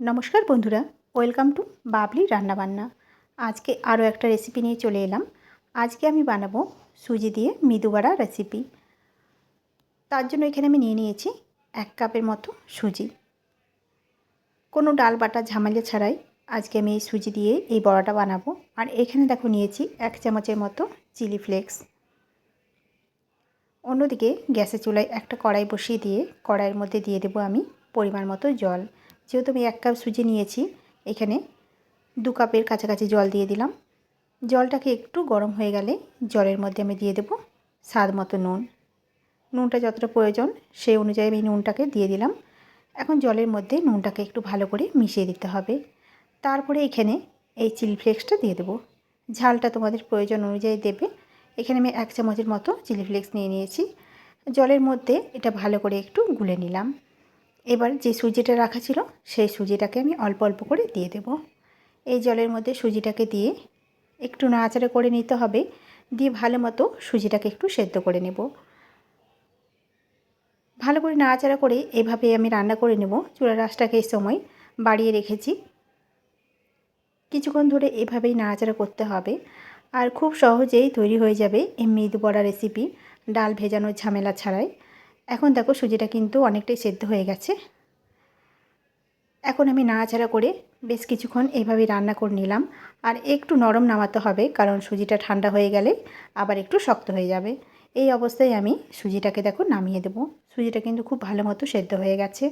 নমস্কার বন্ধুরা, welcome to Babli রান্নাবান্না। আজকে আরও একটা রেসিপি নিয়ে চলে এলাম। আজকে আমি বানাবো সুজি দিয়ে মৃদুবাড়া রেসিপি। তার জন্য এখানে আমি নিয়ে নিয়েছি এক কাপের মতো সুজি। কোনো ডাল বাটা ঝামেলা ছাড়াই আজকে আমি এই সুজি দিয়ে এই বড়াটা বানাবো। আর এখানে দেখো নিয়েছি এক চামচের মতো চিলি ফ্লেক্স। অন্যদিকে গ্যাসের চুলায় একটা কড়াই বসিয়ে দিয়ে কড়াইয়ের মধ্যে দিয়ে দেবো আমি পরিমাণ মতো জল। যেহেতু আমি এক কাপ সুজি নিয়েছি, এখানে দু কাপের কাছাকাছি জল দিয়ে দিলাম। জলটাকে একটু গরম হয়ে গেলে জলের মধ্যে আমি দিয়ে দেবো স্বাদ মতো নুন। নুনটা যতটা প্রয়োজন সেই অনুযায়ী আমি নুনটাকে দিয়ে দিলাম। এখন জলের মধ্যে নুনটাকে একটু ভালো করে মিশিয়ে দিতে হবে। তারপরে এখানে এই চিলি ফ্লেক্সটা দিয়ে দেবো। ঝালটা তোমাদের প্রয়োজন অনুযায়ী দেবে। এখানে আমি এক চামচের মতো চিলি ফ্লেক্স নিয়ে নিয়েছি। জলের মধ্যে এটা ভালো করে একটু গুলে নিলাম। এবার যে সুজিটা রাখা ছিল, সেই সুজিটাকে আমি অল্প অল্প করে দিয়ে দেব। এই জলের মধ্যে সুজিটাকে দিয়ে একটু নাড়াচাড়া করে নিতে হবে, দিয়ে ভালো মতো সুজিটাকে একটু সেদ্ধ করে নেব। ভালো করে নাড়াচাড়া করে এভাবে আমি রান্না করে নেব। চুলার রাসটাকে এই সময় বাড়িয়ে রেখেছি। কিছুক্ষণ ধরে এভাবেই নাড়াচাড়া করতে হবে। আর খুব সহজেই তৈরি হয়ে যাবে এই মৃদু বড়া রেসিপি ডাল ভেজানোর ঝামেলা ছাড়াই। এখন দেখো সুজিটা কিন্তু অনেকটাই সেদ্ধ হয়ে গেছে। এখন আমি নাড়াচাড়া করে বেশ কিছুক্ষণ এইভাবেই রান্না করে নিলাম। আর একটু নরম নামাতে হবে, কারণ সুজিটা ঠান্ডা হয়ে গেলে আবার একটু শক্ত হয়ে যাবে। এই অবস্থায় আমি সুজিটাকে দেখো নামিয়ে দেবো। সুজিটা কিন্তু খুব ভালো মতো সেদ্ধ হয়ে গেছে।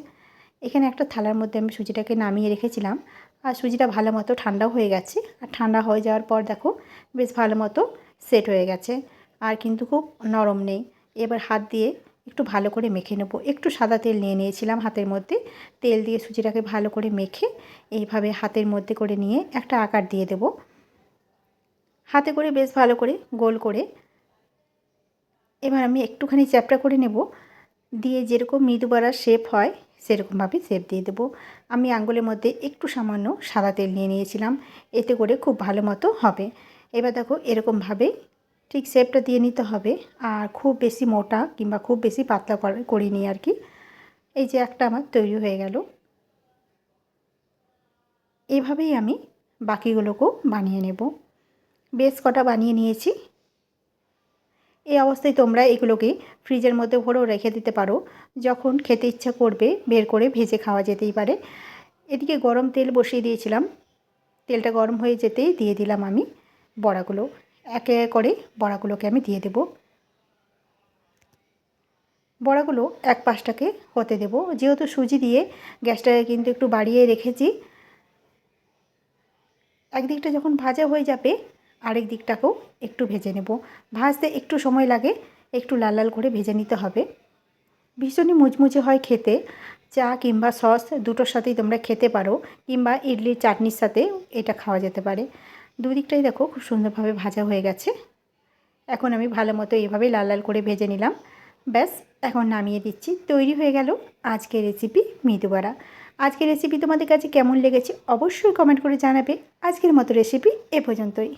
এখানে একটা থালার মধ্যে আমি সুজিটাকে নামিয়ে রেখেছিলাম। আর সুজিটা ভালো মতো ঠান্ডাও হয়ে গেছে। আর ঠান্ডা হয়ে যাওয়ার পর দেখো বেশ ভালো মতো সেট হয়ে গেছে। আর কিন্তু খুব নরম নেই। এবার হাত দিয়ে একটু ভালো করে মেখে নেব। একটু সাদা তেল নিয়ে নিয়েছিলাম হাতের মধ্যে। তেল দিয়ে সুজিটাকে ভালো করে মেখে এইভাবে হাতের মধ্যে করে নিয়ে একটা আকার দিয়ে দেব। হাতে করে বেশ ভালো করে গোল করে এবার আমি একটুখানি চ্যাপটা করে নেব। দিয়ে যেরকম মৃদু বাড়ার শেপ হয়, সেরকমভাবে শেপ দিয়ে দেবো। আমি আঙ্গুলের মধ্যে একটু সামান্য সাদা তেল নিয়ে নিয়েছিলাম। এতে করে খুব ভালো মতো হবে। এবার দেখো এরকমভাবেই ঠিক শেপটা দিয়ে নিতে হবে আর খুব বেশি মোটা কিংবা খুব বেশি পাতলা করিনি আর কি। এই যে একটা আমার তৈরি হয়ে গেল। এভাবেই আমি বাকিগুলোকেও বানিয়ে নেব। বেশ কটা বানিয়ে নিয়েছি। এই অবস্থায় তোমরা এগুলোকে ফ্রিজের মধ্যে ভরেও রেখে দিতে পারো। যখন খেতে ইচ্ছা করবে বের করে ভেজে খাওয়া যেতেই পারে। এদিকে গরম তেল বসিয়ে দিয়েছিলাম। তেলটা গরম হয়ে যেতেই দিয়ে দিলাম আমি বড়াগুলো। একে করে বড়াগুলোকে আমি দিয়ে দেব। বড়াগুলো এক পাশটাকে হতে দেব। যেহেতু সুজি দিয়ে গ্যাসটাকে কিন্তু একটু বাড়িয়ে রেখেছি, একদিকটা যখন ভাজা হয়ে যাবে, আরেক দিকটাকেও একটু ভেজে নেব। ভাজতে একটু সময় লাগে, একটু লাল লাল করে ভেজে নিতে হবে। ভীষণই মুচমুচে হয় খেতে। চা কিংবা সস দুটোর সাথেই তোমরা খেতে পারো, কিংবা ইডলির চাটনির সাথে এটা খাওয়া যেতে পারে। দুদিকটাই দেখো খুব সুন্দরভাবে ভাজা হয়ে গেছে। এখন আমি ভালো মতো এভাবেই লাল লাল করে ভেজে নিলাম। ব্যাস, এখন নামিয়ে দিচ্ছি। তৈরি হয়ে গেল আজকের রেসিপি মৃদুবাড়া আজকের রেসিপি তোমাদের কাছে কেমন লেগেছে অবশ্যই কমেন্ট করে জানাবে। আজকের মতো রেসিপি এ পর্যন্তই।